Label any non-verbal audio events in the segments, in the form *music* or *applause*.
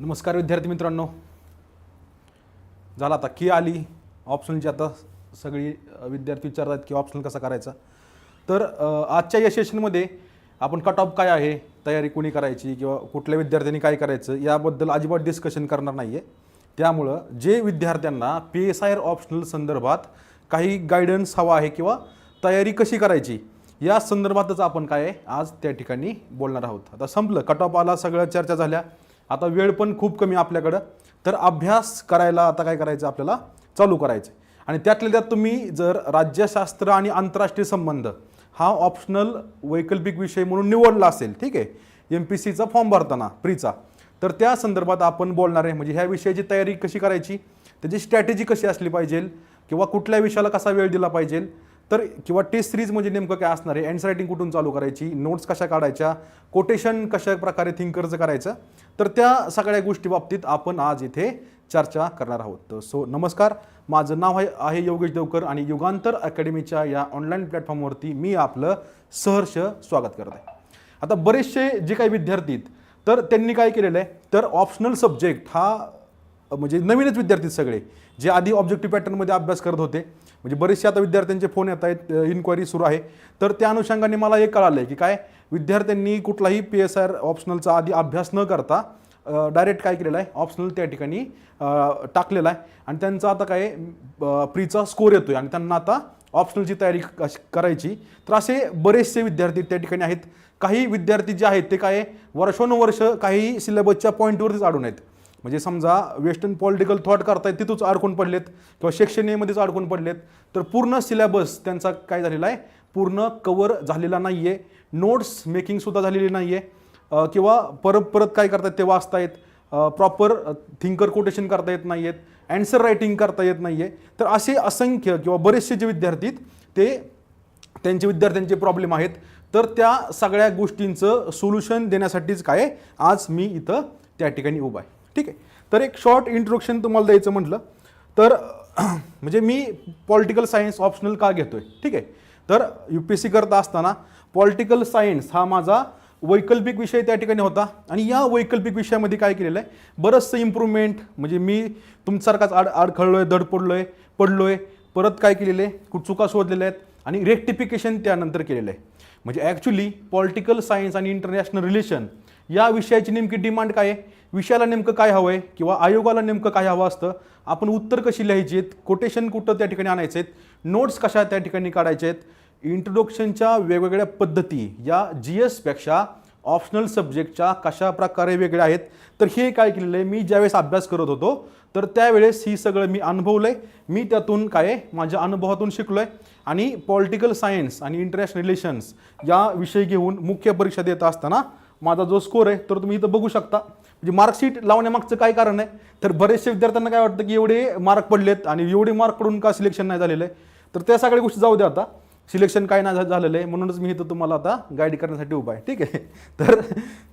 नमस्कार विद्यार्थी मित्रांनो. झाला आता की आली? ऑप्शनची आता सगळी विद्यार्थी विचारतात की ऑप्शनल कसा करायचा? तर आजच्या या सेशनमध्ये आपण कट ऑफ काय आहे? तयारी कोणी करायची किंवा कुठल्या विद्यार्थ्यांनी काय करायचं? याबद्दल अजिबात डिस्कशन करणार नाही आहे त्यामुळं जे विद्यार्थ्यांना P S I R optional संदर्भात काही गायडन्स हवा आहे किंवा तयारी कशी करायची या संदर्भातच आपण काय आहे? आज त्या ठिकाणी बोलणार आहोत. आता संपलं. कट ऑफ आला सगळ्या चर्चा झाल्या. आता वेळ पण खूप कमी आपल्याकडं. तर अभ्यास करायला आता काय करायचं आपल्याला? चालू करायचं आणि त्यातल्या त्यात तुम्ही जर राज्यशास्त्र आणि आंतरराष्ट्रीय संबंध हा ऑप्शनल वैकल्पिक विषय म्हणून निवडला असेल ठीक आहे? एम पी सीचा फॉर्म भरताना प्रीचा तर त्या संदर्भात आपण बोलणार आहे म्हणजे ह्या विषयाची तयारी कशी करायची? त्याची स्ट्रॅटेजी कशी असली पाहिजे? किंवा कुठल्या विषयाला कसा वेळ दिला पाहिजे? तर किंवा टेस्ट सिरीज म्हणजे नेमकं काय असणार आहे? एन्स रायटिंग कुठून चालू करायची? नोट्स कशा काढायच्या? कोटेशन कशा प्रकारे थिंकरचं करायचं? तर त्या सगळ्या गोष्टी बाबतीत आपण आज इथे चर्चा करणार आहोत. तर सो नमस्कार. माझं नाव आहे आहे योगेश देवकर आणि युगांतर अकॅडमीच्या या ऑनलाईन प्लॅटफॉर्मवरती मी आपलं सहर्ष स्वागत करत आहे. आता बरेचसे जे काही विद्यार्थी आहेत तर त्यांनी काय केलेलं आहे? तर ऑप्शनल सब्जेक्ट हा म्हणजे नवीनच विद्यार्थी सगळे जे आधी ऑब्जेक्टिव्ह पॅटर्नमध्ये अभ्यास करत होते. म्हणजे बरेचसे आता विद्यार्थ्यांचे फोन येत आहेत इन्क्वायरी सुरू आहे. तर त्या अनुषंगाने मला हे कळालं आहे की काय विद्यार्थ्यांनी कुठलाही पी एस आर ऑप्शनलचा आधी अभ्यास न करता डायरेक्ट काय केलेलं आहे ऑप्शनल त्या ठिकाणी टाकलेला आहे. आणि त्यांचा आता काय प्रीचा स्कोर येतो आहे आणि त्यांना आता ऑप्शनलची तयारी कशी करायची. तर असे बरेचसे विद्यार्थी त्या ठिकाणी आहेत. काही विद्यार्थी जे आहेत ते काय वर्षानुवर्ष काही सिलेबसच्या पॉईंटवरतीच अडून आहेत. म्हणजे समजा वेस्टर्न पॉलिटिकल थॉट करतायत तिथूच अडकून पडलेत किंवा शैक्षणीयमध्येच अडकून पडलेत तर पूर्ण सिलेबस त्यांचा काय झालेला आहे? पूर्ण कवर झालेला नाही आहे नोट्स मेकिंगसुद्धा झालेली नाही आहे किंवा परत परत काय करतायत? ते वाचतायत. प्रॉपर थिंकर कोटेशन करता येत नाही आहेत अँसर रायटिंग करता येत नाही आहे तर असे असंख्य किंवा बरेचसे जे विद्यार्थी आहेत ते त्यांचे विद्यार्थ्यांचे प्रॉब्लेम आहेत. तर त्या सगळ्या गोष्टींचं सोल्युशन देण्यासाठीच काय आज मी इथं त्या ठिकाणी उभा आहे. ठीक आहे. तर एक शॉर्ट इंट्रोडक्शन तुम्हाला द्यायचं म्हटलं तर *clears throat* म्हणजे मी पॉलिटिकल सायन्स ऑप्शनल का घेतो आहे ठीक आहे. तर यू पी एस सी करता असताना पॉलिटिकल सायन्स हा माझा वैकल्पिक विषय त्या ठिकाणी होता आणि या वैकल्पिक विषयामध्ये काय केलेलं आहे? बरंचसं इम्प्रूव्हमेंट म्हणजे मी तुमच्यासारखाच आड आडखळलोय धड पडलो आहे पडलो आहे परत काय केलेलं आहे? कुठ चुका शोधलेल्या आहेत आणि रेक्टिफिकेशन त्यानंतर केलेलं आहे. म्हणजे ॲक्च्युली पॉलिटिकल सायन्स आणि इंटरनॅशनल रिलेशन या विषयाची नेमकी डिमांड काय आहे? विषयाला नेमकं काय हवं आहे किंवा आयोगाला नेमकं काय हवं असतं? आपण उत्तर कशी लिहायची आहेत? कोटेशन कुठं त्या ठिकाणी आणायचे आहेत? नोट्स कशा त्या ठिकाणी काढायचे आहेत? इंट्रोडक्शनच्या वेगवेगळ्या पद्धती या जी एसपेक्षा ऑप्शनल सब्जेक्टच्या कशा प्रकारे वेगळ्या आहेत? तर हे काय केलेलं आहे? मी ज्यावेळेस अभ्यास करत होतो तर त्यावेळेस ही सगळं मी अनुभवलं आहे मी त्यातून काय आहे, माझ्या अनुभवातून शिकलो आहे आणि पॉलिटिकल सायन्स आणि इंटरनॅशनल रिलेशन्स या विषय घेऊन मुख्य परीक्षा देत असताना माझा जो स्कोर आहे तर तुम्ही इथं बघू शकता. म्हणजे मार्कशीट लावण्यामागचं काय कारण आहे? तर बरेचसे विद्यार्थ्यांना काय वाटतं की एवढे मार्क पडलेत आणि एवढे मार्क पडून का सिलेक्शन नाही झालेलं आहे? तर त्या सगळ्या गोष्टी जाऊ द्या आता. सिलेक्शन काय नाही झालेलं आहे. म्हणूनच मी इथं तुम्हाला आता गाईड करण्यासाठी उभा आहे. ठीक आहे? *laughs* तर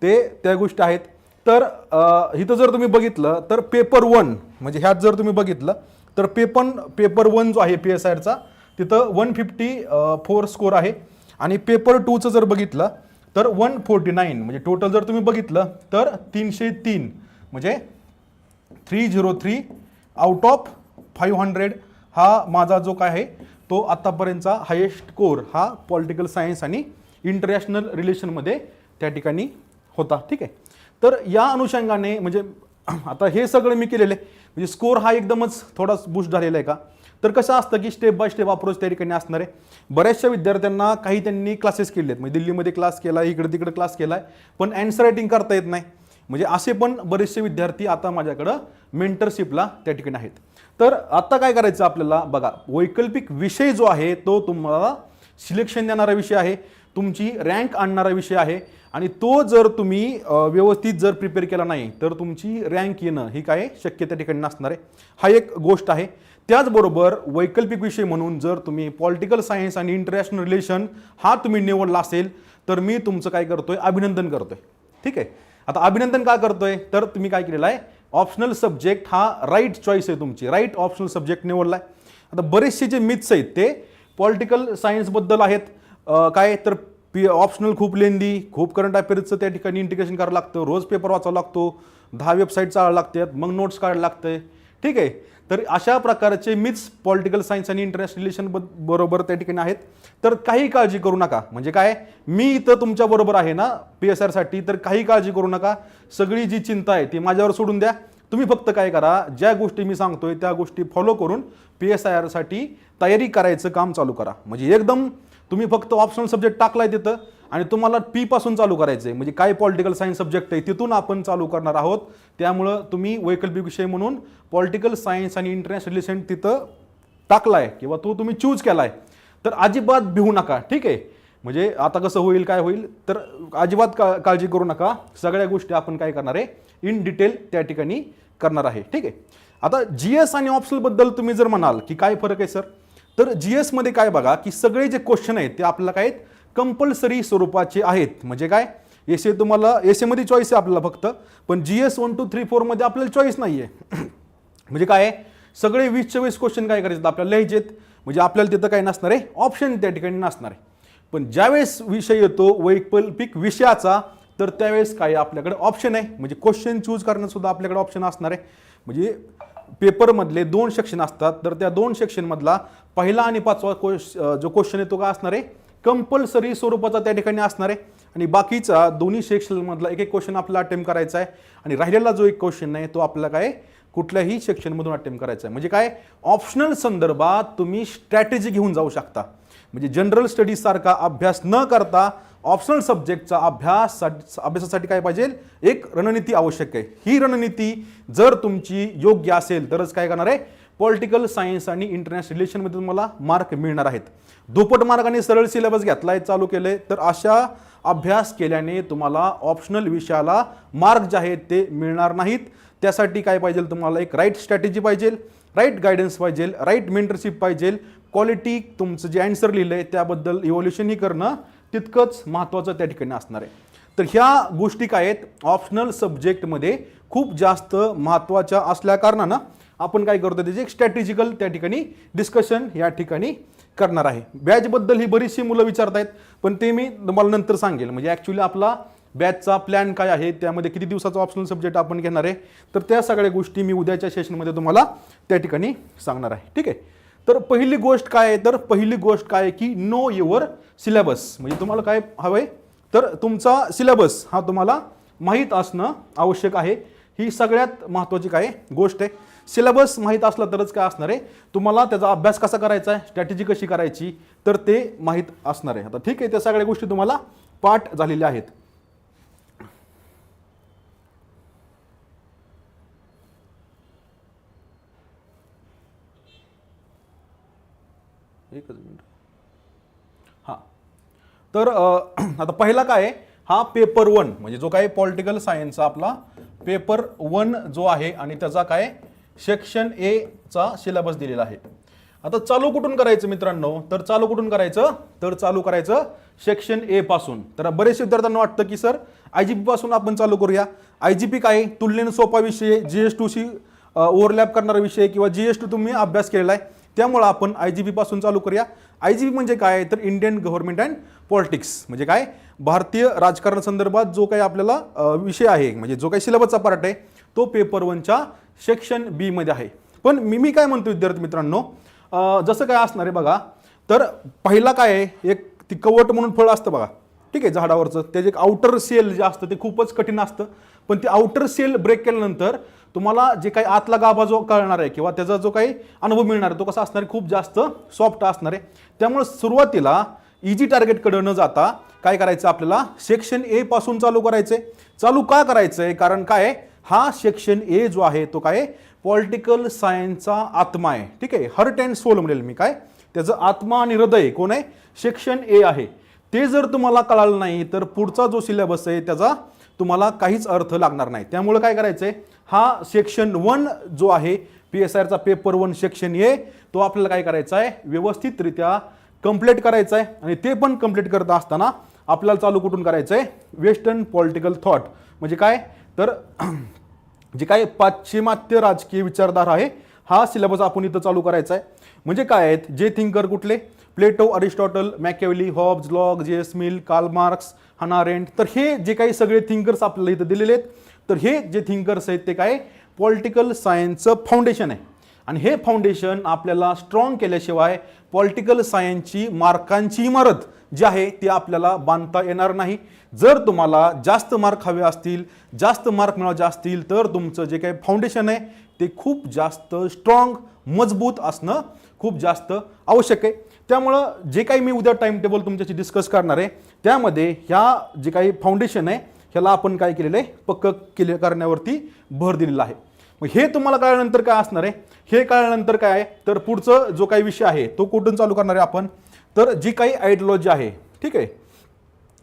ते त्या गोष्टी आहेत. तर इथं जर तुम्ही बघितलं तर पेपर वन म्हणजे ह्यात जर तुम्ही बघितलं तर पेपर पेपर वन जो आहे पी एस आयचा तिथं वन फिफ्टी फोर स्कोर आहे. आणि पेपर टूचं जर बघितलं तर वन फोर्टी नाईन म्हणजे टोटल जर तुम्ही बघितलं तर तीनशे तीन म्हणजे three zero three out of five hundred हा माझा जो काय आहे तो आत्तापर्यंतचा हायेस्ट स्कोर हा पॉलिटिकल सायन्स आणि इंटरनॅशनल रिलेशनमध्ये त्या ठिकाणी होता ठीक आहे? तर या अनुषंगाने म्हणजे *clears throat* आता हे सगळं मी केलेलं आहे. म्हणजे स्कोर हा एकदमच थोडा बूस्ट झालेला आहे का? तर कसं असतं की स्टेप बाय स्टेप अप्रोच त्या ठिकाणी असणार आहे. बऱ्याचशा विद्यार्थ्यांना काही त्यांनी क्लासेस केले आहेत म्हणजे दिल्लीमध्ये क्लास केला इकडे तिकडे क्लास केला आहे पण अँसर रायटिंग करता येत नाही. म्हणजे असे पण बरेचसे विद्यार्थी आता माझ्याकडं मेंटरशिपला त्या ठिकाणी आहेत. तर आत्ता काय करायचं आपल्याला? बघा वैकल्पिक विषय जो आहे तो तुम्हाला सिलेक्शन देणारा विषय आहे. तुमची रँक आणणारा विषय आहे. आणि तो जर तुम्ही व्यवस्थित जर प्रिपेअर केला नाही तर तुमची रँक येणं ही काय शक्य त्या ठिकाणी नसणार आहे. हा एक गोष्ट आहे. त्याचबरोबर वैकल्पिक विषय म्हणून जर तुम्ही पॉलिटिकल सायन्स आणि इंटरनॅशनल रिलेशन हा तुम्ही निवडला असेल तर मी तुमचं काय करतोय? अभिनंदन करतोय. ठीक आहे? आता अभिनंदन का करतोय? तर तुम्ही काय केलेलं आहे? ऑप्शनल सब्जेक्ट हा राईट चॉईस आहे तुमची. राईट ऑप्शनल सब्जेक्ट निवडला आहे आता बरेचसे जे मिथ्स आहेत ते पॉलिटिकल सायन्सबद्दल आहेत. काय? तर पी ऑप्शनल खूप लेंदी खूप करंट अफेअर्सचं त्या ठिकाणी इंटिग्रेशन करावं लागतं रोज पेपर वाचावा लागतो दहा वेबसाईट चालावं लागतात मग नोट्स काढायला लागतंय. ठीक आहे? तर अशा प्रकारचे मिथ्स पॉलिटिकल सायन्स आणि इंटरनॅशनल रिलेशन बरोबर त्या ठिकाणी आहेत. तर काही काळजी करू नका. म्हणजे काय? मी इथं तुमच्याबरोबर आहे ना पी एस आरसाठी तर काही काळजी करू नका. सगळी जी चिंता आहे ती माझ्यावर सोडून द्या. तुम्ही फक्त काय करा ज्या गोष्टी मी सांगतोय त्या गोष्टी फॉलो करून पी एस आय आरसाठी तयारी करायचं काम चालू करा. म्हणजे एकदम तुम्ही फक्त ऑप्शनल सब्जेक्ट टाकलाय तिथं आणि तुम्हाला पी पासून चालू करायचं आहे म्हणजे काय पॉलिटिकल सायन्स सब्जेक्ट आहे तिथून आपण चालू करणार आहोत. त्यामुळं तुम्ही वैकल्पिक विषय म्हणून पॉलिटिकल सायन्स आणि इंटरनॅशनल रिलेशन तिथं टाकलाय किंवा तो तुम्ही चूज केलाय. तर अजिबात भिवू नका. ठीक आहे? म्हणजे आता कसं होईल काय होईल? तर अजिबात का काळजी करू नका. सगळ्या गोष्टी आपण काय करणार आहे? इन डिटेल त्या ठिकाणी करणार आहे. ठीक आहे? आता जी एस आणि ऑप्शनलबद्दल तुम्ही जर म्हणाल की काय फरक आहे सर? तर जी एसमध्ये काय बघा की सगळे जे क्वेश्चन आहेत ते आपल्याला काय आहेत? कंपल्सरी स्वरूपाचे आहेत. म्हणजे काय? एस ए तुम्हाला एस एमध्ये चॉईस आहे आपल्याला फक्त. पण G S one two three फोरमध्ये आपल्याला चॉईस नाही आहे म्हणजे काय आहे? सगळे वीस चोवीस क्वेश्चन काय करायचे? आपल्याला लिहायचेत. म्हणजे आपल्याला तिथं काय नसणार आहे? ऑप्शन त्या ठिकाणी नसणार आहे. पण ज्यावेळेस विषय येतो वैकल्पिक विषयाचा तर त्यावेळेस काय आपल्याकडे ऑप्शन आहे. म्हणजे क्वेश्चन चूज करणंसुद्धा सुद्धा आपल्याकडे ऑप्शन असणार आहे. म्हणजे पेपरमधले दोन सेक्शन असतात तर त्या दोन सेक्शनमधला पहिला आणि पाचवा क्वेश जो क्वेश्चन आहे तो काय असणार आहे कंपल्सरी स्वरूपाचा त्या ठिकाणी असणार आहे. आणि बाकीचा दोन्ही सेक्शनमधला एक एक क्वेश्चन आपला अटेम्प्ट करायचा आहे. आणि राहिलेला जो एक क्वेश्चन आहे तो आपला काय कुठल्याही सेक्शनमधून अटेम्प्ट करायचा आहे. म्हणजे काय? ऑप्शनल संदर्भात तुम्ही स्ट्रॅटेजी घेऊन जाऊ शकता. म्हणजे जनरल स्टडीजसारखा अभ्यास न करता ऑप्शनल सब्जेक्टचा अभ्यास अभ्यासासाठी काय पाहिजे? एक रणनीती आवश्यक आहे. ही रणनीती जर तुमची योग्य असेल तरच काय करणार आहे? पॉलिटिकल सायन्स आणि इंटरनॅशनल रिलेशनमध्ये तुम्हाला मार्क मिळणार आहेत. दुप्पट मार्गाने सरळ सिलेबस घेतलाय चालू केले तर अशा अभ्यास केल्याने तुम्हाला ऑप्शनल विषयाला मार्क जे आहेत ते मिळणार नाहीत. त्यासाठी काय पाहिजे? तुम्हाला एक राईट स्ट्रॅटेजी पाहिजे राईट गायडन्स पाहिजे राईट मेंटरशिप पाहिजे. क्वालिटी तुमचं जे अँसर लिहिलं आहे त्याबद्दल इव्हॉल्युशनही करणं तितकंच महत्त्वाचं त्या ठिकाणी असणार आहे. तर ह्या गोष्टी काय आहेत? ऑप्शनल सब्जेक्टमध्ये खूप जास्त महत्त्वाच्या असल्या कारणानं आपण काय करतो त्याचे एक स्ट्रॅटेजिकल त्या ठिकाणी डिस्कशन या ठिकाणी करणार आहे. बॅचबद्दल ही बरीचशी मुलं विचारत आहेत पण ते मी तुम्हाला नंतर सांगेल. म्हणजे ॲक्च्युली आपला बॅचचा प्लॅन काय आहे त्यामध्ये किती दिवसाचा ऑप्शनल सब्जेक्ट आपण घेणार आहे तर त्या सगळ्या गोष्टी मी उद्याच्या सेशनमध्ये तुम्हाला त्या ठिकाणी सांगणार आहे. ठीक आहे? तर पहिली गोष्ट काय आहे? तर पहिली गोष्ट काय आहे की नो युअर सिलेबस म्हणजे तुम्हाला काय हवं आहे तर तुमचा सिलेबस हा तुम्हाला माहीत असणं आवश्यक आहे. ही सगळ्यात महत्त्वाची काय गोष्ट आहे. सिलेबस माहीत असला तरच काय असणार आहे? तुम्हाला त्याचा अभ्यास कसा करायचा आहे? स्ट्रॅटेजी कशी करायची? तर ते माहीत असणार आहे. आता ठीक आहे त्या सगळ्या गोष्टी तुम्हाला पाठ झालेल्या आहेत. तर *clears throat* आता पहिला काय हा पेपर वन म्हणजे जो काय पॉलिटिकल सायन्सचा आपला पेपर वन जो आहे आणि त्याचा काय सेक्शन ए चा सिलेबस दिलेला आहे. आता चालू कुठून करायचं मित्रांनो? तर चालू कुठून करायचं? तर चालू करायचं सेक्शन ए पासून. तर बरेचसे विद्यार्थ्यांना वाटतं की सर आय जी पी पासून आपण चालू करूया. आय जी पी काय? आहे? तुलनेने सोपा विषय जी एस टूशी ओव्हरलॅप करणारा विषय किंवा जी एस टू तुम्ही अभ्यास केलेला आहे. त्यामुळं आपण आय जी पी पासून चालू करूया. आय जी पी म्हणजे काय? तर इंडियन गव्हर्नमेंट अँड पॉलिटिक्स म्हणजे काय? भारतीय राजकारण संदर्भात जो काही आपल्याला विषय आहे म्हणजे जो काही सिलेबसचा पार्ट आहे तो पेपर वनच्या सेक्शन बीमध्ये आहे. पण मी मी काय म्हणतो विद्यार्थी मित्रांनो जसं काय असणार आहे बघा तर पहिला काय आहे एक ती कवट म्हणून फळ असतं बघा. ठीक आहे झाडावरचं. त्याचे एक आउटर सेल जे असतं ते खूपच कठीण असतं. पण ते आउटर सेल ब्रेक केल्यानंतर तुम्हाला जे काही आतला गाभा जो कळणार आहे किंवा त्याचा जो काही अनुभव मिळणार आहे तो कसा असणार आहे? खूप जास्त सॉफ्ट असणार आहे. त्यामुळे सुरुवातीला इजी टार्गेटकडे न जाता काय करायचं आपल्याला? सेक्शन ए पासून चालू करायचंय. चालू का करायचं आहे कारण काय हा सेक्शन ए जो आहे तो काय पॉलिटिकल सायन्सचा आत्मा आहे. ठीक आहे? हर्ट अँड सोल म्हणेल मी काय? त्याचं आत्मा आणि हृदय कोण आहे? सेक्शन ए आहे. ते जर तुम्हाला कळालं नाही तर पुढचा जो सिलेबस आहे त्याचा तुम्हाला काहीच अर्थ लागणार नाही. त्यामुळे काय करायचंय? हा सेक्शन वन जो आहे पी एस आरचा पेपर वन सेक्शन ए तो आपल्याला काय करायचा आहे? व्यवस्थितरित्या कंप्लीट करायचं आहे आणि ते पण कंप्लीट करत असताना आपल्याला चालू कुठून करायचं आहे वेस्टर्न पॉलिटिकल थॉट म्हणजे काय? तर *clears throat* जे काय पाश्चिमात्य राजकीय विचारधारा आहे हा सिलेबस आपण इथं चालू करायचा आहे म्हणजे काय आहेत? जे थिंकर कुठले? Plato Aristotle Machiavelli Hobbes Locke J Mill Karl Marx Hannah Arendt तर हे जे काही सगळे थिंकर्स आपल्याला इथं दिलेले आहेत. तर हे जे थिंकर्स आहेत ते काय? पॉलिटिकल सायन्सचं फाउंडेशन आहे. आणि हे फाउंडेशन आपल्याला स्ट्रॉंग केल्याशिवाय पॉलिटिकल सायन्सची मार्कांची इमारत जी आहे ती आपल्याला बांधता येणार नाही. जर तुम्हाला जास्त मार्क हवे असतील जास्त मार्क मिळवायचे असतील तर तुमचं जे काही फाउंडेशन आहे ते खूप जास्त स्ट्रॉंग मजबूत असणं खूप जास्त आवश्यक आहे. त्यामुळं जे काही मी उद्या टाईम टेबल तुमच्याशी डिस्कस करणार आहे त्यामध्ये ह्या जे काही फाउंडेशन आहे ह्याला आपण काय केलेलं आहे पक्क केले करण्यावरती भर दिलेला आहे. मग हे तुम्हाला कळल्यानंतर काय असणार आहे? हे कळल्यानंतर काय आहे? तर पुढचं जो काही विषय आहे तो कुठून चालू करणार आहे आपण? तर जी काही आयडिओलॉजी आहे ठीक आहे?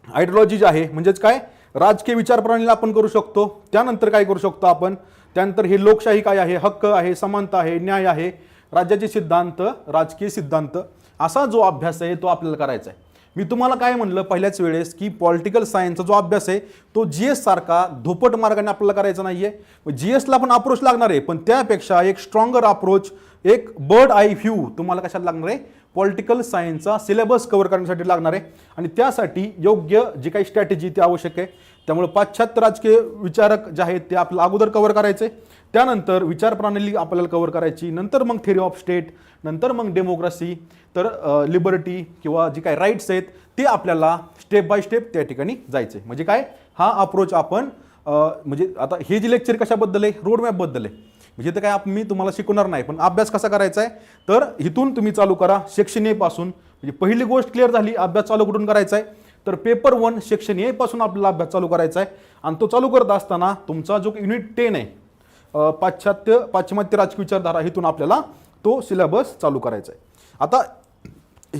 आयडिओलॉजी जी आहे म्हणजेच काय? राजकीय विचारप्रणालीला आपण करू शकतो. त्यानंतर काय करू शकतो आपण? त्यानंतर हे लोकशाही काय आहे? हक्क आहे समानता आहे न्याय आहे राज्याचे सिद्धांत राजकीय सिद्धांत असा जो अभ्यास आहे तो आपल्याला करायचा आहे. मी तुम्हाला काय म्हणलं पहिल्याच वेळेस की पॉलिटिकल सायन्सचा जो अभ्यास आहे तो जी एस सारखा धोपट मार्गाने आपल्याला करायचा नाही आहे जी एसला पण अप्रोच लागणार आहे पण त्यापेक्षा एक स्ट्रॉंगर अप्रोच एक बर्ड आय व्ह्यू तुम्हाला कशाला लागणार आहे? पॉलिटिकल सायन्सचा सिलेबस कव्हर करण्यासाठी लागणार आहे. आणि त्यासाठी योग्य जी काही स्ट्रॅटेजी ती आवश्यक आहे. त्यामुळे पाश्चात्य राजकीय विचारक जे आहेत ते आपलं अगोदर कव्हर करायचे. त्यानंतर विचारप्रणाली आपल्याला कव्हर करायची. नंतर मग थेरी ऑफ स्टेट नंतर मग डेमोक्रेसी तर लिबर्टी किंवा जी काही राईट्स आहेत ते आपल्याला स्टेप बाय स्टेप त्या ठिकाणी जायचे. म्हणजे काय? हा अप्रोच आपण म्हणजे आता हे जे लेक्चर कशाबद्दल आहे? रोडमॅपबद्दल आहे. म्हणजे तर काय आप- मी तुम्हाला शिकवणार नाही पण अभ्यास कसा करायचा आहे? तर इथून तुम्ही चालू करा. सेक्शन म्हणजे पहिली गोष्ट क्लिअर झाली अभ्यास चालू कुठून करायचा आहे? तर पेपर वन सेक्शन एपासून आपल्याला अभ्यास चालू करायचा आहे. आणि तो चालू करत असताना तुमचा जो युनिट टेन आहे पाश्चात्य पाश्चिमात्य राजकीय विचारधारा इथून आपल्याला तो सिलेबस चालू करायचा आहे. आता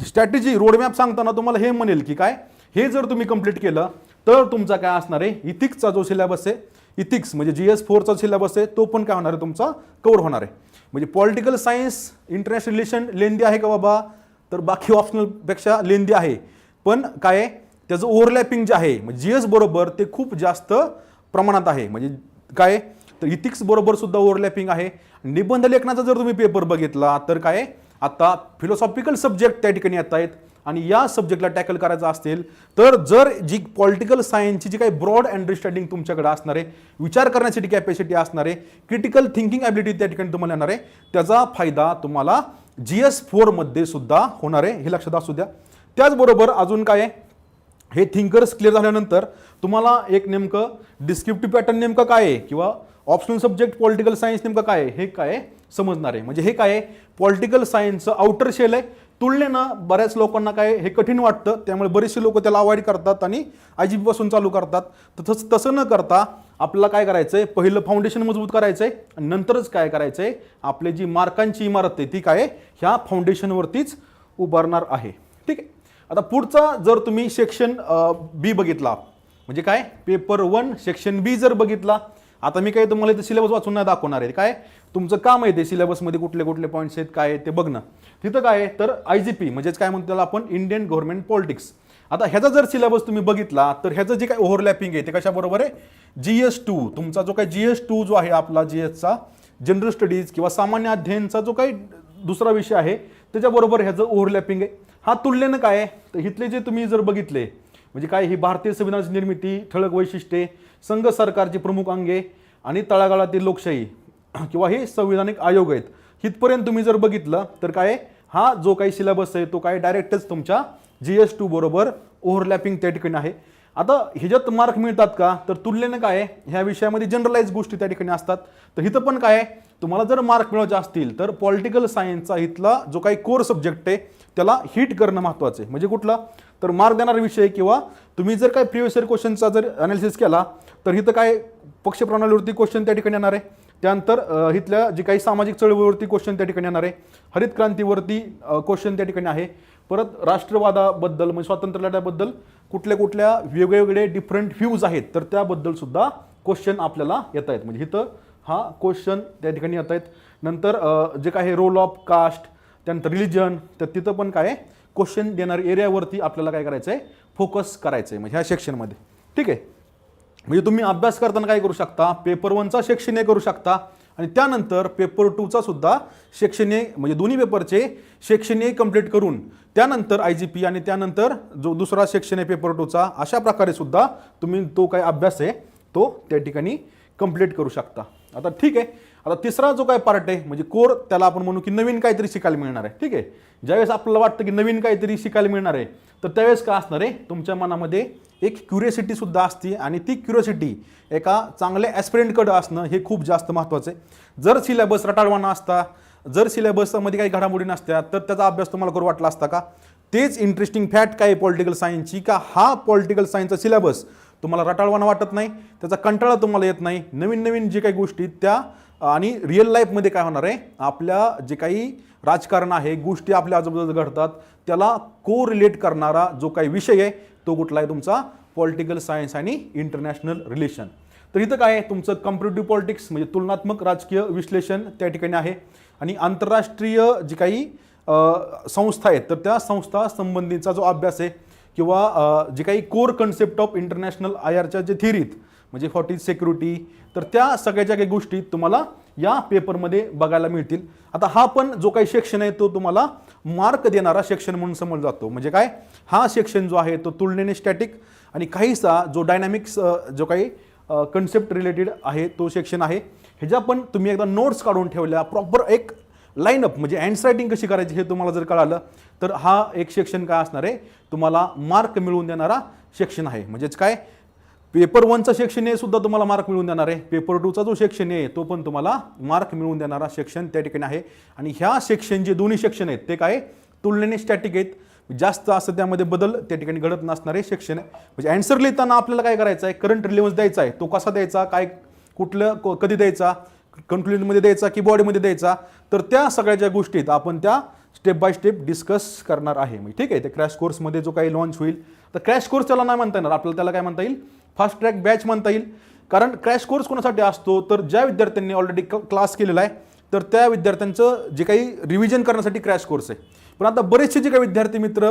स्ट्रॅटेजी रोडमॅप सांगताना तुम्हाला हे म्हणेल की काय हे जर तुम्ही कंप्लीट केलं तर तुमचा काय असणार आहे? इथिक्सचा जो सिलेबस आहे इथिक्स म्हणजे जी एस फोरचा सिलेबस आहे तो पण काय होणार आहे? तुमचा कवर होणार आहे. म्हणजे political science international relation lengthy आहे का बाबा? तर बाकी ऑप्शनलपेक्षा लेंदी आहे. पण काय आहे, त्याचं ओव्हरलॅपिंग जे आहे म्हणजे जी एस बरोबर ते खूप जास्त प्रमाणात आहे. म्हणजे काय? तर इथिक्स बरोबर सुद्धा ओव्हरलॅपिंग आहे. निबंध लेखनाचा जर तुम्ही पेपर बघितला तर काय? आता फिलॉसॉफिकल सब्जेक्ट त्या ठिकाणी येत आहेत. आणि या सब्जेक्टला टॅकल करायचं असेल तर जर जी पॉलिटिकल सायन्सची जी काही ब्रॉड अंडरस्टँडिंग तुमच्याकडे असणार आहे विचार करण्यासाठी कॅपॅसिटी असणार आहे क्रिटिकल थिंकिंग ॲबिलिटी त्या ठिकाणी तुम्हाला येणार आहे त्याचा फायदा तुम्हाला जी एस फोरमध्ये सुद्धा होणार आहे. हे लक्षात असू द्या. त्याचबरोबर अजून काय आहे? हे थिंकर्स क्लिअर झाल्यानंतर तुम्हाला एक नेमकं डिस्क्रिप्टिव्ह पॅटर्न नेमकं काय आहे? किंवा ऑप्शनल सब्जेक्ट पॉलिटिकल सायन्स नेमकं काय आहे? हे काय समजणार आहे. म्हणजे हे काय आहे? पॉलिटिकल सायन्सचं आउटर शेल आहे. तुलनेनं बऱ्याच लोकांना काय हे कठीण वाटतं. त्यामुळे बरेचसे लोक त्याला अवॉइड करतात आणि आय चालू करतात. तसंच तसं न करता आपल्याला काय करायचं आहे पहिलं फाउंडेशन मजबूत करायचं आहे आणि नंतरच काय करायचं आहे आपली जी मार्कांची इमारत आहे ती काय ह्या फाउंडेशनवरतीच उभारणार आहे. ठीक आहे? आता पुढचा जर तुम्ही सेक्शन बी बघितला म्हणजे काय? पेपर वन सेक्शन बी जर बघितला आता मी काय तुम्हाला इथे सिलेबस वाचून नाही दाखवणार आहे. काय? तुमचं काम आहे ते सिलेबसमध्ये कुठले कुठले पॉईंट्स आहेत काय आहे ते बघणं. तिथं काय आहे? तर आय जी पी म्हणजेच काय म्हणतो त्याला आपण? इंडियन गव्हर्नमेंट पॉलिटिक्स आता ह्याचा जर सिलेबस तुम्ही बघितला तर ह्याचं जे काय ओव्हरलॅपिंग आहे ते कशाबरोबर आहे? जी एस टू तुमचा जो काय जी एस टू जो आहे आपला जी एसचा जनरल स्टडीज किंवा सामान्य अध्ययनचा जो काही दुसरा विषय आहे त्याच्याबरोबर ह्याचं ओव्हरलॅपिंग आहे. हा तुलनेनं काय तर इथले जे तुम्ही जर बघितले म्हणजे काय ही भारतीय संविधानाची निर्मिती ठळक वैशिष्ट्ये संघ सरकारची प्रमुख अंगे आणि तळागाळातील लोकशाही *clears throat* किंवा हे संविधानिक आयोग आहेत हिथपर्यंत तुम्ही जर बघितलं तर काय हा जो काही सिलेबस आहे तो काय डायरेक्टच तुमच्या जी एस टू बरोबर ओव्हरलॅपिंग त्या ठिकाणी आहे. आता ह्याच्यात मार्क मिळतात का? तर तुलनेनं काय ह्या विषयामध्ये जनरलाइज गोष्टी त्या ठिकाणी असतात. तर इथं पण काय आहे? तुम्हाला जर मार्क मिळवायचे असतील तर पॉलिटिकल सायन्सचा इथला जो काही कोर सब्जेक्ट आहे त्याला हिट करणं महत्त्वाचं आहे. म्हणजे कुठला? तर मार्क देणारा विषय किंवा तुम्ही जर काय प्रिव्हियस इयर क्वेश्चनचा जर अनालिसिस केला तर इथं काय पक्ष प्रणालीवरती क्वेश्चन त्या ठिकाणी येणार आहे. त्यानंतर इथल्या जी काही सामाजिक चळवळीवरती क्वेश्चन त्या ठिकाणी येणार आहे. हरित क्रांतीवरती क्वेश्चन त्या ठिकाणी आहे. परत राष्ट्रवादाबद्दल म्हणजे स्वातंत्र्य लढ्याबद्दल कुठल्या कुठल्या वेगवेगळे डिफरंट व्ह्यूज आहेत तर त्याबद्दल सुद्धा क्वेश्चन आपल्याला येत आहेत म्हणजे इथं हा क्वेश्चन त्या ठिकाणी येत आहेत. नंतर जे जे काही रोल ऑफ कास्ट त्यानंतर रिलिजन तर तिथं पण काय क्वेश्चन देणाऱ्या एरियावरती आपल्याला काय करायचं आहे फोकस करायचं आहे म्हणजे ह्या सेक्शनमध्ये ठीक आहे? म्हणजे तुम्ही अभ्यास करताना काय करू शकता पेपर वनचा सेक्शन ए करू शकता आणि त्यानंतर पेपर टूचा सुद्धा सेक्शन ए म्हणजे दोन्ही पेपरचे सेक्शन ए कंप्लीट करून त्यानंतर आय जी पी आणि त्यानंतर जो दुसरा सेक्शन आहे पेपर टूचा अशा प्रकारे सुद्धा तुम्ही तो काय अभ्यास आहे तो त्या ठिकाणी कंप्लीट करू शकता. आता ठीक आहे. आता तिसरा जो काय पार्ट आहे म्हणजे कोर त्याला आपण म्हणू की नवीन काहीतरी शिकायला मिळणार आहे. ठीक आहे. ज्यावेळेस आपल्याला वाटतं की नवीन काहीतरी शिकायला मिळणार आहे तर त्यावेळेस काय असणार आहे? तुमच्या मनामध्ये एक क्युरियोसिटी सुद्धा असते आणि ती क्युरियोसिटी एका चांगल्या ॲस्पिरंटकडं असणं हे खूप जास्त महत्त्वाचं आहे. जर सिलेबस रटाळवाना असता जर सिलेबसमध्ये काही घडामोडी नसत्या तर त्याचा अभ्यास तुम्हाला करू वाटला असता का? तेच इंटरेस्टिंग फॅक्ट काय पॉलिटिकल सायन्सची का हा पॉलिटिकल सायन्सचा सिलेबस तुम्हाला रटाळवाना वाटत नाही त्याचा कंटाळा तुम्हाला येत नाही. नवीन नवीन जे काही गोष्टी त्या आणि रिअल लाईफमध्ये काय होणार आहे? आपल्या जे काही राजकारण आहे गोष्टी आपल्या आजूबाजूला घडतात त्याला को रिलेट करणारा जो काही विषय आहे तो कुठला आहे तुमचा? पॉलिटिकल सायन्स आणि इंटरनॅशनल रिलेशन तर इथं काय आहे? तुमचं कम्पिटेटिव्ह पॉलिटिक्स म्हणजे तुलनात्मक राजकीय विश्लेषण त्या ठिकाणी आहे. आणि आंतरराष्ट्रीय जी काही संस्था आहेत तर त्या संस्था संबंधीचा जो अभ्यास आहे किंवा जे काही core concept of international I आरच्या जे थिरीत म्हणजे फॉर्टी सिक्युरिटी तर त्या सगळ्याच्या काही गोष्टी तुम्हाला या पेपरमध्ये बघायला मिळतील. आता हा पण जो काही सेक्शन आहे तो तुम्हाला मार्क देणारा सेक्शन म्हणून समजला जातो. म्हणजे काय? हा सेक्शन जो आहे तो तुलनेने स्टॅटिक आणि काहीसा जो डायनॅमिक्स जो काही कन्सेप्ट रिलेटेड आहे तो सेक्शन आहे. ह्याच्या पण तुम्ही एकदा नोट्स काढून ठेवल्या प्रॉपर एक लाईनअप म्हणजे हँड्स रायटिंग कशी करायची हे तुम्हाला जर कळालं तर हा एक सेक्शन काय असणार आहे? तुम्हाला मार्क मिळवून देणारा सेक्शन आहे. म्हणजेच काय? पेपर वनचा सेक्शन आहे सुद्धा तुम्हाला मार्क मिळवून देणार आहे. पेपर टूचा जो सेक्शन आहे तो पण तुम्हाला मार्क मिळवून देणारा सेक्शन त्या ठिकाणी आहे. आणि ह्या सेक्शन जे दोन्ही सेक्शन आहेत ते काय? तुलनेने स्टॅटिक आहेत. जास्त असं त्यामध्ये बदल त्या ठिकाणी घडत नसणारे सेक्शन आहे. म्हणजे अँसर लिहिताना आपल्याला काय करायचं आहे? करंट रिलेव्हन्स द्यायचा आहे. तो कसा द्यायचा? काय? कुठलं? कधी द्यायचा? कन्क्लुजनमध्ये द्यायचा की बॉडीमध्ये द्यायचा तर त्या सगळ्या ज्या गोष्टीत आपण त्या स्टेप बाय स्टेप डिस्कस करणार आहे मी. ठीक आहे? ते क्रॅश कोर्समध्ये जो काही लॉन्च होईल तर क्रॅश कोर्स त्याला नाही म्हणता येणार. आपल्याला त्याला काय म्हणता येईल? फास्ट ट्रॅक बॅच म्हणता येईल. कारण क्रॅश कोर्स कोणासाठी असतो? तर ज्या विद्यार्थ्यांनी ऑलरेडी क्लास केलेला आहे तर त्या विद्यार्थ्यांचं जे काही रिव्हिजन करण्यासाठी क्रॅश कोर्स आहे. पण आता बरेचसे जे काही विद्यार्थी मित्र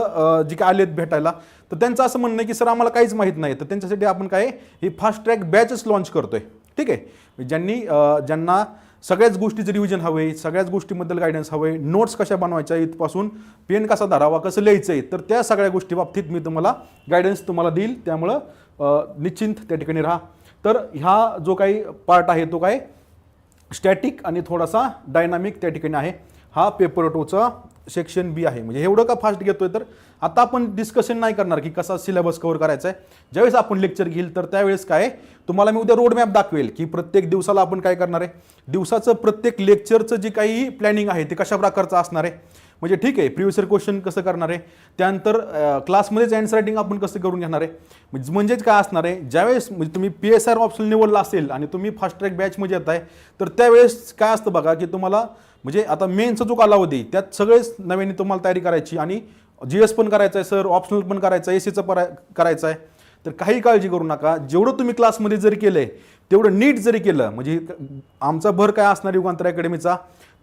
जे काही आलेत भेटायला तर त्यांचं असं म्हणणं आहे की सर आम्हाला काहीच माहीत नाही. तर त्यांच्यासाठी आपण काय हे फास्ट ट्रॅक बॅचच लॉन्च करतोय. ठीक आहे? म्हणजे ज्यांनी ज्यांना सगळ्याच गोष्टीचं रिव्हिजन हवे सगळ्याच गोष्टीबद्दल गायडन्स हवे नोट्स कशा बनवायच्या इथपासून पेन कसा धरावा कसं लिहायचं आहे तर त्या सगळ्या गोष्टी बाबतीत मी तुम्हाला गायडन्स तुम्हाला देईल. त्यामुळं निश्चिंत त्या ठिकाणी राहा. तर ह्या जो काही पार्ट आहे तो काय? स्टॅटिक आणि थोडासा डायनामिक त्या ठिकाणी आहे. हा पेपर टूचा सेक्शन बी आहे. म्हणजे एवढं का फास्ट घेतोय तर आता आपण डिस्कशन नाही करणार की कसा सिलेबस कव्हर करायचा आहे. ज्यावेळेस आपण लेक्चर घेईल तर त्यावेळेस काय तुम्हाला मी उद्या रोड मॅप दाखवेल की प्रत्येक दिवसाला आपण काय करणार आहे? दिवसाचं प्रत्येक लेक्चरचं जे काही प्लॅनिंग आहे ते कशा प्रकारचं असणार आहे? म्हणजे ठीक आहे प्रिव्हिसर क्वेश्चन कसं करणार आहे? त्यानंतर क्लासमध्येच अँसर रायटिंग आपण कसं करून घेणार आहे? म्हणजे म्हणजेच काय असणार आहे? ज्यावेळेस म्हणजे तुम्ही पी एस आर ऑप्शन निवडला असेल आणि तुम्ही फास्ट ट्रॅक बॅचमध्ये येत आहे तर त्यावेळेस काय असतं बघा की तुम्हाला म्हणजे आता मेनचा जो कालावधी त्यात सगळेच नव्याने तुम्हाला तयारी करायची आणि जी एस पण करायचं आहे सर ऑप्शनल पण करायचं आहे ए सीचं परा करायचं आहे तर काही काळजी करू नका. जेवढं तुम्ही क्लासमध्ये जरी केलं आहे तेवढं नीट जरी केलं म्हणजे आमचा भर काय असणार युगांतर अकॅडमीचा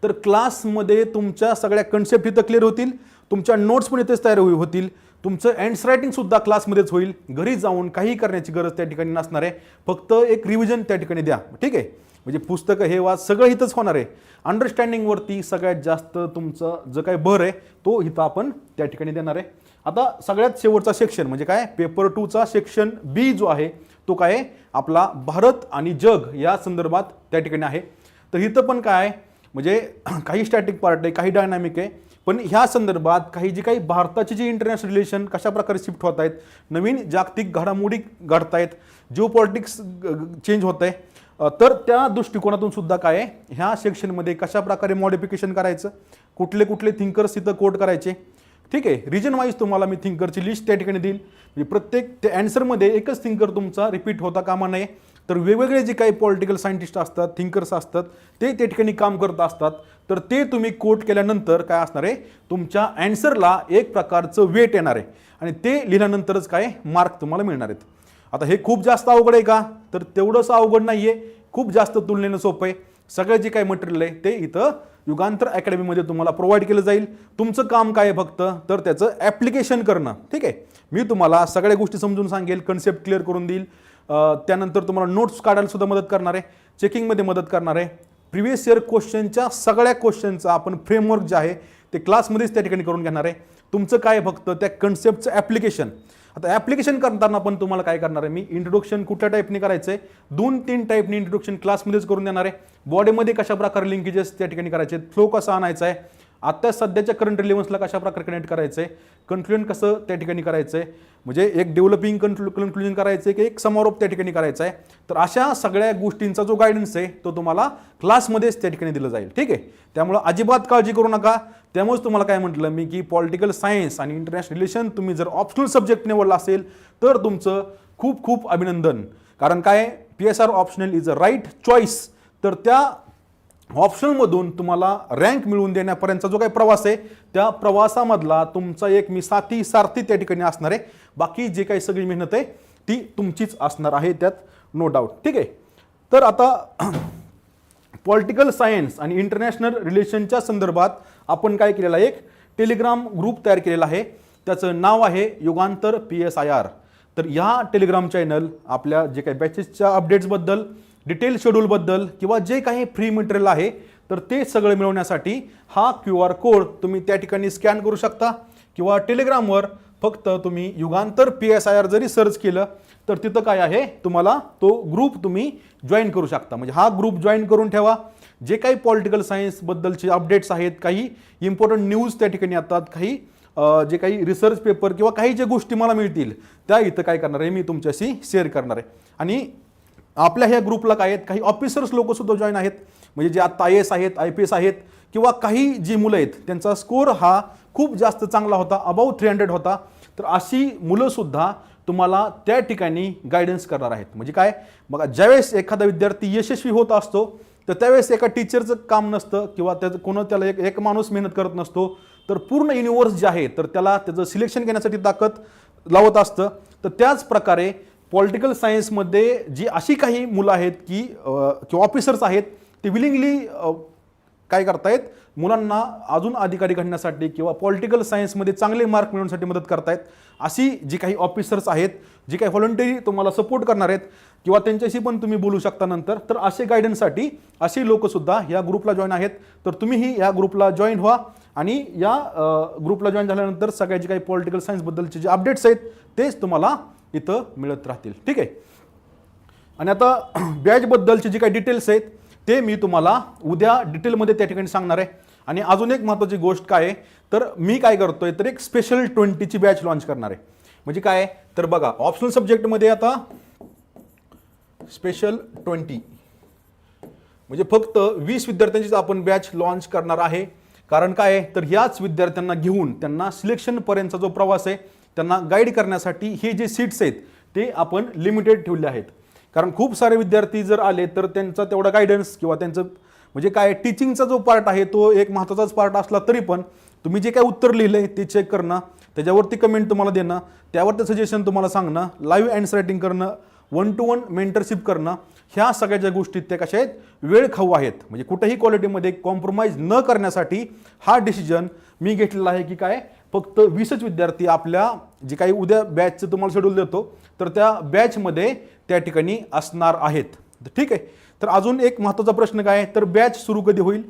तर क्लासमध्ये तुमच्या सगळ्या कन्सेप्ट इथं क्लिअर होतील. तुमच्या नोट्स पण इथेच तयार होई- होतील. तुमचं अँड्स रायटिंगसुद्धा क्लासमध्येच होईल. घरी जाऊन काही करण्याची गरज त्या ठिकाणी नसणार आहे. फक्त एक रिव्हिजन त्या ठिकाणी द्या. ठीक आहे? म्हणजे पुस्तकं हे वाच सगळं इथंच होणार आहे. अंडरस्टँडिंगवरती सगळ्यात जास्त तुमचं जो काही भर आहे तो इथं आपण त्या ठिकाणी देणार आहे. आता सगळ्यात शेवटचा सेक्शन म्हणजे काय? पेपर टूचा सेक्शन बी जो आहे तो काय आहे? आपला भारत आणि जग या संदर्भात त्या ठिकाणी आहे. तर इथं पण काय आहे? म्हणजे *clears throat* काही स्टॅटिक पार्ट आहे काही डायनामिक आहे. पण ह्या संदर्भात काही जी काही भारताची जी इंटरनॅशनल रिलेशन कशा प्रकारे शिफ्ट होत आहेत नवीन जागतिक घडामोडी घडत आहेत जिओ पॉलिटिक्स चेंज होत आहे तर त्या दृष्टिकोनातून सुद्धा काय आहे? ह्या सेक्शनमध्ये कशा प्रकारे मॉडिफिकेशन करायचं? कुठले कुठले थिंकर्स तिथं कोट करायचे? ठीक आहे रिजन वाईज तुम्हाला मी थिंकरची लिस्ट त्या ठिकाणी देईल म्हणजे प्रत्येक त्या अँसरमध्ये एकच थिंकर तुमचा रिपीट होता कामा नये. तर वेगवेगळे जे काही पॉलिटिकल सायंटिस्ट असतात थिंकर्स असतात ते त्या ठिकाणी काम करत असतात. तर ते तुम्ही कोट केल्यानंतर काय असणार आहे? तुमच्या अँसरला एक प्रकारचं वेट येणार आहे. आणि ते लिहिल्यानंतरच काय? मार्क तुम्हाला मिळणार आहेत. आता हे खूप जास्त अवघड आहे का? तर तेवढंसं अवघड नाही आहे खूप जास्त तुलनेनं सोपं आहे. सगळं जे काही मटेरियल आहे ते इथं युगांतर अकॅडमीमध्ये तुम्हाला प्रोव्हाइड केलं जाईल. तुमचं काम काय आहे फक्त? तर त्याचं ॲप्लिकेशन करणं. ठीक आहे? मी तुम्हाला सगळ्या गोष्टी समजून सांगेल कन्सेप्ट क्लिअर करून देईल. त्यानंतर तुम्हाला नोट्स काढायला सुद्धा मदत करणार आहे. चेकिंगमध्ये मदत करणार आहे. प्रिव्हियस इयर क्वेश्चनच्या सगळ्या क्वेश्चनचा आपण फ्रेमवर्क जे आहे ते क्लासमध्येच त्या ठिकाणी करून घेणार आहे. तुमचं काय फक्त? त्या कन्सेप्टचं ॲप्लिकेशन आता ॲप्लिकेशन करताना पण तुम्हाला काय करणार आहे? मी इंट्रोडक्शन कुठल्या टाईपने करायचं आहे दोन तीन टाईपने इंट्रोडक्शन क्लासमध्येच करून देणार आहे. बॉडीमध्ये कशा प्रकारे लिंकेजेस त्या ठिकाणी करायचे फ्लो कसा आणायचा आहे? आता सध्याच्या करंट रिलेव्हन्सला कशा प्रकारे कनेक्ट करायचं आहे कन्क्लुजन कसं त्या ठिकाणी करायचं आहे म्हणजे एक डेव्हलपिंग कन्क्लु कन्क्लुजन करायचं आहे की एक समारोप त्या ठिकाणी करायचा आहे. तर अशा सगळ्या गोष्टींचा जो गायडन्स आहे तो तुम्हाला क्लासमध्येच त्या ठिकाणी दिला जाईल. ठीक आहे? त्यामुळं अजिबात काळजी करू नका. त्यामुळेच तुम्हाला काय म्हटलं मी की पॉलिटिकल सायन्स आणि इंटरनॅशनल रिलेशन तुम्ही जर ऑप्शनल सब्जेक्ट निवडला असेल तर तुमचं खूप खूप अभिनंदन. कारण काय? P S R optional is a right choice तर त्या ऑप्शनमधून तुम्हाला रँक मिळवून देण्यापर्यंतचा जो काही प्रवास आहे त्या प्रवासामधला तुमचा एक मी साथी सारथी त्या ठिकाणी असणार आहे. बाकी जे काही सगळी मेहनत आहे ती तुमचीच असणार आहे त्यात नो डाऊट ठीक आहे? तर आता *clears throat* पॉलिटिकल सायन्स आणि इंटरनॅशनल रिलेशनच्या संदर्भात आपण काय केलेला आहे? एक टेलिग्राम ग्रुप तयार केलेला आहे. त्याचं नाव आहे Yugantar P S I R तर ह्या टेलिग्राम चॅनल आपल्या जे काही बॅचेसच्या अपडेट्सबद्दल डिटेल शेड्यूलबद्दल किंवा जे काही फ्री मटेरियल आहे तर ते सगळं मिळवण्यासाठी हा क्यू आर कोड तुम्ही त्या ठिकाणी स्कॅन करू शकता. किंवा टेलिग्रामवर फक्त तुम्ही Yugantar P S I R जरी सर्च केलं तर तिथं काय आहे तुम्हाला तो ग्रुप तुम्ही जॉईन करू शकता. म्हणजे हा ग्रुप जॉईन करून ठेवा. जे काही पॉलिटिकल सायन्सबद्दलचे अपडेट्स आहेत काही इम्पॉर्टंट न्यूज त्या ठिकाणी येतात काही जे काही रिसर्च पेपर किंवा काही ज्या गोष्टी मला मिळतील त्या इथं काय करणार आहे मी तुमच्याशी शेअर करणार आहे. आणि आपल्या ह्या ग्रुपला काय आहेत? काही ऑफिसर्स लोकसुद्धा जॉईन आहेत. म्हणजे जे आता आय एस आहेत आय पी एस आहेत किंवा काही जी मुलं आहेत त्यांचा स्कोर हा खूप जास्त चांगला होता अबाव थ्री हंड्रेड होता. तर अशी मुलंसुद्धा तुम्हाला त्या ठिकाणी गायडन्स करणार आहेत. म्हणजे काय? बघा ज्यावेळेस एखादा विद्यार्थी यशस्वी होत असतो तर त्यावेळेस एका टीचरचं काम नसतं किंवा त्याचं कोणं त्याला एक एक माणूस मेहनत करत नसतो. तर पूर्ण युनिवर्स जे आहे तर त्याला त्याचं सिलेक्शन घेण्यासाठी ताकद लावत असतं. तर त्याच प्रकारे पॉलिटिकल सायन्समध्ये जी अशी काही मुलं आहेत की किंवा ऑफिसर्स आहेत ते विलिंगली काय करतायत? मुलांना अजून अधिकारी घडण्यासाठी किंवा पॉलिटिकल सायन्समध्ये चांगले मार्क मिळवण्यासाठी मदत करतायत. अशी जी काही ऑफिसर्स आहेत जी काही व्हॉलंटरी तुम्हाला सपोर्ट करणार आहेत किंवा त्यांच्याशी पण तुम्ही बोलू शकता नंतर तर असे गायडन्ससाठी असे लोकसुद्धा या ग्रुपला जॉईन आहेत. तर तुम्हीही या ग्रुपला जॉईन व्हा आणि या ग्रुपला जॉईन झाल्यानंतर सगळ्या जे काही पॉलिटिकल सायन्सबद्दलचे जे अपडेट्स आहेत तेच तुम्हाला इथं मिळत राहतील. ठीक आहे? आणि आता *clears throat* बॅचबद्दलचे जे काही डिटेल्स आहेत ते मी तुम्हाला उद्या डिटेलमध्ये त्या ठिकाणी सांगणार आहे. आणि अजून एक महत्त्वाची गोष्ट काय आहे तर मी काय करतो आहे तर एक स्पेशल ट्वेंटीची बॅच लॉन्च करणार आहे. म्हणजे काय तर बघा ऑप्शनल सब्जेक्टमध्ये आता स्पेशल ट्वेंटी म्हणजे फक्त वीस विद्यार्थ्यांचीच आपण बॅच लॉन्च करणार आहे. कारण काय आहे? तर ह्याच विद्यार्थ्यांना घेऊन त्यांना सिलेक्शनपर्यंतचा जो प्रवास आहे त्यांना गाईड करण्यासाठी हे जे सीट्स आहेत ते आपण लिमिटेड ठेवले आहेत. कारण खूप सारे विद्यार्थी जर आले तर त्यांचा तेवढा गायडन्स किंवा त्यांचं म्हणजे काय टीचिंगचा जो पार्ट आहे तो एक महत्त्वाचाच पार्ट असला तरी पण तुम्ही जे काय उत्तर लिहिलं आहे ते चेक करणं त्याच्यावरती कमेंट तुम्हाला देणं त्यावरती सजेशन तुम्हाला सांगणं लाईव्ह अँड रायटिंग करणं वन टू वन मेंटरशिप करणं ह्या सगळ्या ज्या गोष्टी त्या कशा आहेत वेळ खाऊ आहेत. म्हणजे कुठेही क्वालिटीमध्ये कॉम्प्रोमाइज न करण्यासाठी हा डिसिजन मी घेतलेला आहे की काय फक्त वीसच विद्यार्थी आपल्या जे काही उद्या बॅचचं तुम्हाला शेड्यूल देतो तर त्या बॅचमध्ये त्या ठिकाणी असणार आहेत. ठीक आहे? तर अजून एक महत्त्वाचा प्रश्न काय आहे? तर बॅच सुरू कधी होईल?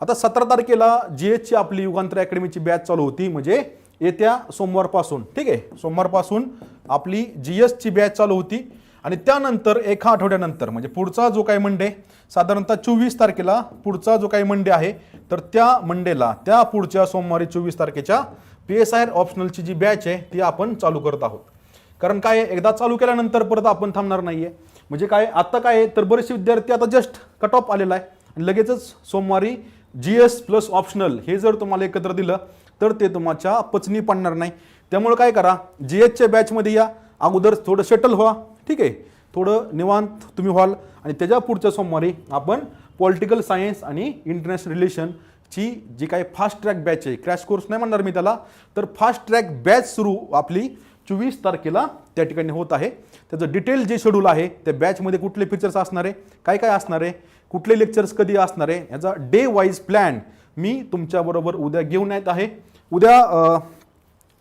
आता सतरा तारखेला जी एचची आपली युगांतर अकॅडमीची बॅच चालू होती म्हणजे येत्या सोमवारपासून. ठीक आहे? सोमवारपासून आपली जी एसची बॅच चालू होती. आणि त्यानंतर एका आठवड्यानंतर म्हणजे पुढचा जो काही मंडे साधारणतः चोवीस तारखेला पुढचा जो काही मंडे आहे तर त्या मंडेला त्या पुढच्या सोमवारी चोवीस तारखेच्या पी एस आय ऑप्शनलची जी बॅच आहे ती आपण चालू करत आहोत. कारण काय एकदा चालू केल्यानंतर परत आपण थांबणार नाही आहे म्हणजे काय आत्ता काय आहे, तर बरेचसे विद्यार्थी आता जस्ट कट ऑफ आलेला आहे. आणि लगेचच सोमवारी जी एस प्लस ऑप्शनल हे जर तुम्हाला एकत्र दिलं तर ते तुमच्या पचनी पडणार नाही. त्यामुळे काय करा जी एचच्या बॅचमध्ये या. अगोदर थोडं सेटल व्हा. ठीक आहे? थोडं निवांत तुम्ही व्हाल. आणि त्याच्या पुढच्या सोमवारी आपण पॉलिटिकल सायन्स आणि इंटरनॅशनल ची जी काही फास्ट ट्रॅक बॅच आहे क्रॅश कोर्स नाही म्हणणार मी त्याला तर फास्ट ट्रॅक बॅच सुरू आपली चोवीस तारखेला त्या ठिकाणी होत आहे. त्याचं डिटेल जे शेड्यूल आहे त्या बॅचमध्ये कुठले फीचर्स असणार आहे काय काय असणार आहे कुठले लेक्चर्स कधी असणार आहे याचा डे वाईज प्लॅन मी तुमच्याबरोबर उद्या घेऊन येत आहे. उद्या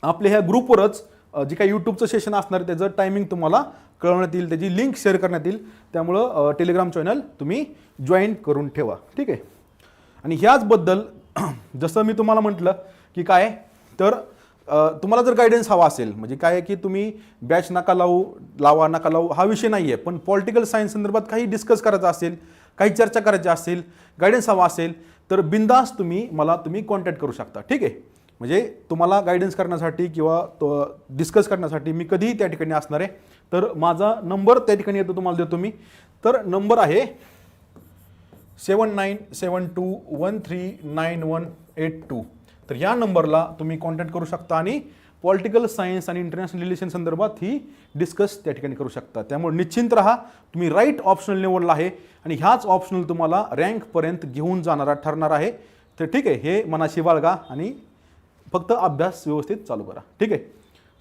आपल्या ह्या ग्रुपवरच जे काही यूट्यूबचं सेशन असणार आहे त्याचं टायमिंग तुम्हाला कळवण्यात येईल त्याची लिंक शेअर करण्यात येईल. त्यामुळं टेलिग्राम चॅनल तुम्ही जॉईन करून ठेवा. ठीक आहे? आणि ह्याचबद्दल *clears throat* जसं मी तुम्हाला म्हटलं की काय तर तुम्हाला जर गायडन्स हवा असेल म्हणजे काय आहे की तुम्ही बॅच नका लावू लावा नका लावू हा विषय नाही आहे पण पॉलिटिकल सायन्स संदर्भात काही डिस्कस करायचं असेल काही चर्चा करायची असेल गायडन्स हवा असेल तर बिंदास तुम्ही मला तुम्ही कॉन्टॅक्ट करू शकता. ठीक आहे? म्हणजे तुम्हाला गायडन्स करण्यासाठी किंवा तो डिस्कस करण्यासाठी मी कधीही त्या ठिकाणी असणार आहे. तर माझा नंबर त्या ठिकाणी येतो तुम्हाला देतो मी. तर नंबर आहे seven nine seven two one three nine one eight two. तर या नंबरला तुम्ही कॉन्टॅक्ट करू शकता आणि पॉलिटिकल सायन्स आणि इंटरनॅशनल रिलेशन संदर्भात ही डिस्कस त्या ठिकाणी करू शकता. त्यामुळे निश्चिंत राहा तुम्ही राईट ऑप्शनल निवडला आहे आणि ह्याच ऑप्शनल तुम्हाला रँकपर्यंत घेऊन जाणारा ठरणार आहे. तर ठीक आहे हे मनाशी बाळगा आणि फक्त अभ्यास व्यवस्थित चालू करा. ठीक आहे?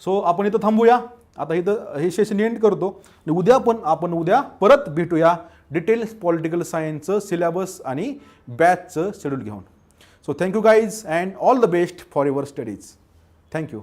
सो आपण इथं थांबूया. आता इथं हे सेशन एंड करतो. आणि उद्या पण आपण उद्या परत भेटूया. डिटेल्स पॉलिटिकल सायन्सचं सिलेबस आणि बॅचचं शेड्यूल घेऊन. So thank you guys and all the best for your studies thank you